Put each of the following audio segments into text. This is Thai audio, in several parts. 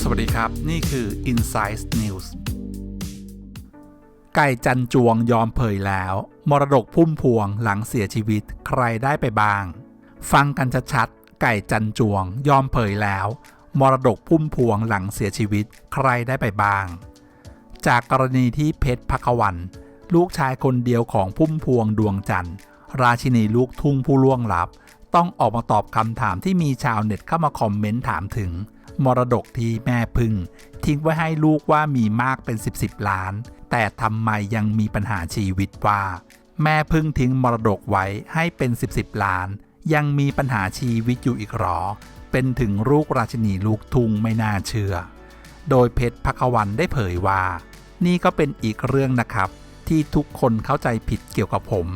สวัสดีครับ นี่คือ Insight News ไก่จันจวงยอมเผยแล้ว มรดกพุ่มพวงหลังเสียชีวิตใครได้ไปบ้าง ฟังกันชัดๆไก่จันจวงยอมเผยแล้ว มรดกพุ่มพวงหลังเสียชีวิตใครได้ไปบ้าง จากกรณีที่เพชรพักวันลูกชายคนเดียวของพุ่มพวงดวงจันทร์ ราชินีลูกทุ่งผู้ล่วงลับ ต้องออกมาตอบคำถามที่มีชาวเน็ตเข้ามาคอมเมนต์ถามถึง มรดกที่แม่พึ่งทิ้งไว้ให้ลูกว่ามีมากเป็น 10บสล้าน แต่ทำไมยังมีปัญหาชีวิตว่า แม่พึ่งทิ้งมรดกไว้ให้เป็น 10บสล้าน ยังมีปัญหาชีวิตอยู่อีกหรอ เป็นถึงลูกราชินีลูกทุ่งไม่น่าเชื่อ โดยเพชรพักวันได้เผยว่า นี่ก็เป็นอีกเรื่องนะครับ ที่ทุกคนเข้าใจผิดเกี่ยวกับผม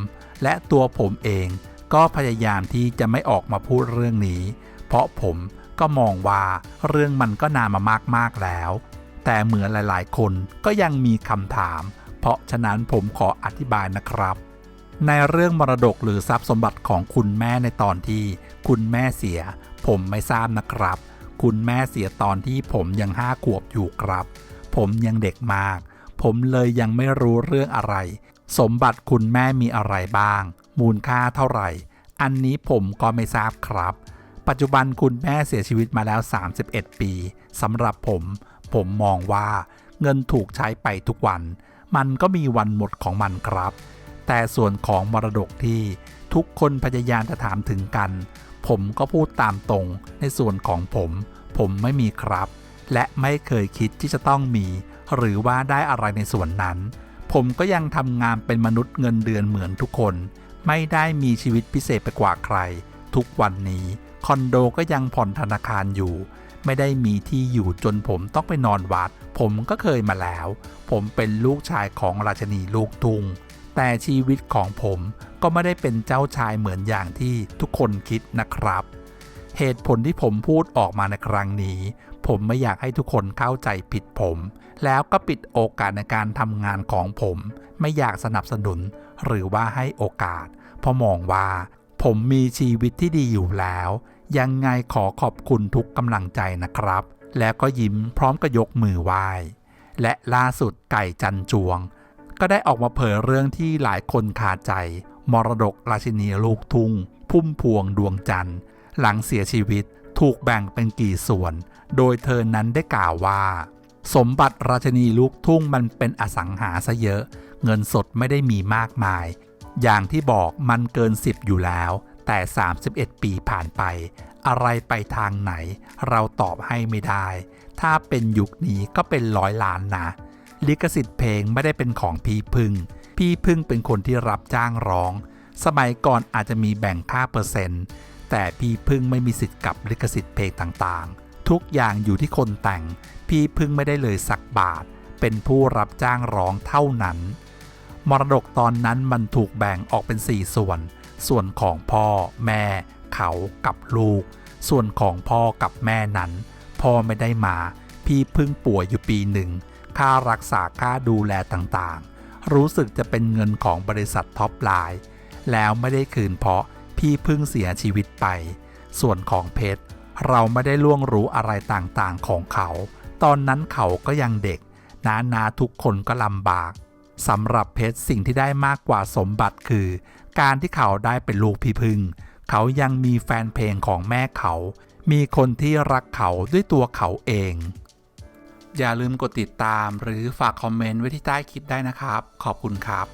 และตัวผมเอง ก็พยายามที่จะไม่ออกมาพูดเรื่องนี้ เพราะผมก็มองว่าเรื่องมันก็นานมามากๆแล้ว แต่เหมือนหลายๆ คนก็ยังมีคำถาม เพราะฉะนั้นผมขออธิบายนะครับ ในเรื่องมรดกหรือทรัพย์สมบัติของคุณแม่ในตอนที่ คุณแม่เสีย ผมไม่ทราบนะครับ คุณแม่เสียตอนที่ผมยังห้าขวบอยู่ครับ ผมยังเด็กมาก ผมเลยยังไม่รู้เรื่องอะไร สมบัติคุณแม่มีอะไรบ้าง มูลค่าเท่าไหร่ อันนี้ผมก็ไม่ทราบครับ ปัจจุบันคุณแม่เสียชีวิตมาแล้ว 31 ปีสำหรับผม ผมมองว่าเงินถูกใช้ไปทุกวัน มันก็มีวันหมดของมันครับ แต่ส่วนของมรดกที่ทุกคนพยายามจะถามถึงกัน ผมก็พูดตามตรงในส่วนของผม ผมไม่มีครับ และไม่เคยคิดที่จะต้องมี หรือว่าได้อะไรในส่วนนั้น ผมก็ยังทำงานเป็นมนุษย์เงินเดือนเหมือนทุกคน ไม่ได้มีชีวิตพิเศษไปกว่าใคร ทุกวันนี้คอนโดก็ยังผ่อนธนาคารอยู่ ไม่ได้มีที่อยู่จนผมต้องไปนอนวัด ผมก็เคยมาแล้ว ผมเป็นลูกชายของราชนีลูกทุง แต่ชีวิตของผมก็ไม่ได้เป็นเจ้าชายเหมือนอย่างที่ทุกคนคิดนะครับ เหตุผลที่ผมพูดออกมาในครั้งนี้ ผมไม่อยากให้ทุกคนเข้าใจผิดผม แล้วก็ปิดโอกาสในการทำงานของผม ไม่อยากสนับสนุน หรือว่าให้โอกาส เพราะมองว่า ผมมีชีวิตที่ดีอยู่แล้ว ยังไงขอขอบคุณทุกกำลังใจนะครับ แล้วก็ยิ้มพร้อมกับยกมือไหว้ และล่าสุดไก่จันจวง ก็ได้ออกมาเผยเรื่องที่หลายคนคาใจ มรดกราชินีลูกทุ่ง พุ่มพวงดวงจันทร์ หลังเสียชีวิตถูกแบ่งเป็นกี่ส่วน โดยเธอนั้นได้กล่าวว่า สมบัติราชนีลูกทุ่งมันเป็นอสังหาซะเยอะ เงินสดไม่ได้มีมากมาย อย่างที่บอกมันเกิน 10 อยู่แล้ว แต่ 31 ปีผ่านไป อะไรไปทางไหน เราตอบให้ไม่ได้ ถ้าเป็นยุคนี้ก็เป็นร้อยล้านนะ ลิขสิทธิ์เพลงไม่ได้เป็นของพี่พึ่ง พี่พึ่งเป็นคนที่รับจ้างร้อง สมัยก่อนอาจจะมีแบ่งค่าเปอร์เซ็นต์ แต่พี่พึ่งไม่มีสิทธิ์กับลิขสิทธิ์เพลงต่างๆ ทุกอย่างอยู่ที่คนแต่ง พี่พึ่งไม่ได้เลยสักบาท เป็นผู้รับจ้างร้องเท่านั้น มรดกตอนนั้นมันถูกแบ่งออกเป็น 4 ส่วน ส่วนของพ่อ แม่ เขากับลูก ส่วนของพ่อกับแม่นั้น พ่อไม่ได้มา พี่พึ่งป่วยอยู่ปีหนึ่ง ค่ารักษาค่าดูแลต่างๆ รู้สึกจะเป็นเงินของบริษัทท็อปไลน์ แล้วไม่ได้คืนเพราะพี่พึ่งเสียชีวิตไป ส่วนของเพชร เราไม่ได้ล่วงรู้อะไรต่างๆของเขา ตอนนั้นเขาก็ยังเด็ก นานาทุกคนก็ลำบากสำหรับเพชรสิ่งที่ได้มากกว่าสมบัติคือ การที่เขาได้เป็นลูกพี่พึ่ง เขายังมีแฟนเพลงของแม่เขา มีคนที่รักเขาด้วยตัวเขาเอง อย่าลืมกดติดตามหรือฝากคอมเมนต์ไว้ที่ใต้คลิปได้นะครับ ขอบคุณครับ